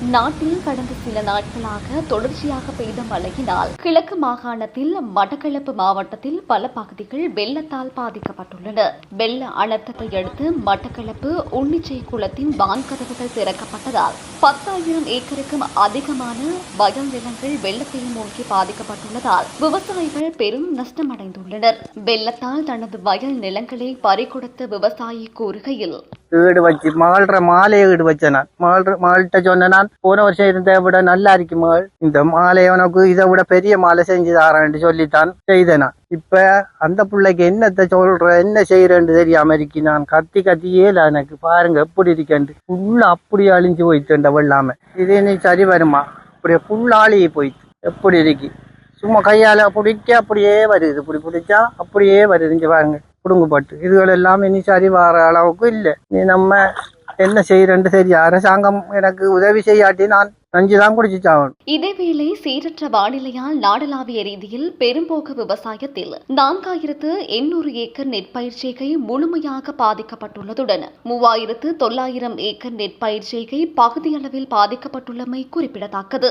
நாட்டில் கடந்த சில நாட்களாக தொடர்ச்சியாக பெய்த மழையினால் கிழக்கு மாகாணத்தில் மட்டக்களப்பு மாவட்டத்தில் பல பகுதிகள் வெள்ளத்தால் பாதிக்கப்பட்டுள்ளன. வெள்ள அனர்த்தத்தை அடுத்து மட்டக்களப்பு உன்னிச்சை குளத்தின் வான்கதவுகள் திறக்கப்பட்டதால் பத்தாயிரம் ஏக்கருக்கும் அதிகமான வயல் நிலங்கள் வெள்ளத்தை மூழ்கி பாதிக்கப்பட்டுள்ளதால் விவசாயிகள் பெரும் நஷ்டமடைந்துள்ளனர். வெள்ளத்தால் தனது வயல் நிலங்களை பறிகொடுத்த விவசாயி கூறுகையில் வீடு வச்சு மகள்ற மாலையை வீடு வச்சேன் நான். மகள் மகள்கிட்ட சொன்னேன் நான் போன வருஷம் இருந்த விட நல்லா இருக்கு மகள் இந்த மாலையை உனக்கு இதை விட பெரிய மாலை செஞ்சு தாரேன்ட்டு சொல்லித்தான் செய்தேன் நான். இப்ப அந்த பிள்ளைக்கு என்னத்தை சொல்ற என்ன செய்யறேன்னு தெரியாம இருக்கு நான். கத்தி கத்தியே இல்லை எனக்கு. பாருங்க எப்படி இருக்கேன்ட்டு ஃபுல்லா அப்படியே அழிஞ்சு போயிட்டு வெள்ளாம. இது நீ சரி வருமா? அப்படியே ஃபுல்லாளி போயிட்டு. எப்படி இருக்கு? சும்மா கையால பிடிக்க அப்படியே வருது. இப்படி பிடிச்சா அப்படியே வருது இங்க பாருங்க. குடுங்கப்பட்டு இதுகள் எல்லாம் இனி சரி வர அளவுக்கு இல்லை. நீ நம்ம என்ன செய்யறேன்னு சரி அரசாங்கம் எனக்கு உதவி செய்யாட்டி நான் நஞ்சு தான் இதேவேளை சீரற்ற வானிலையால் நாடளாவிய ரீதியில் பெரும்போக்கு விவசாயத்தில் நான்காயிரத்து எண்ணூறு ஏக்கர் நெற்பயிர்ச்செய்கை முழுமையாக பாதிக்கப்பட்டுள்ளதுடன் மூவாயிரத்து தொள்ளாயிரம் ஏக்கர் நெற்பயிர்ச்செய்கை பகுதியளவில் பாதிக்கப்பட்டுள்ளமை குறிப்பிடத்தக்கது.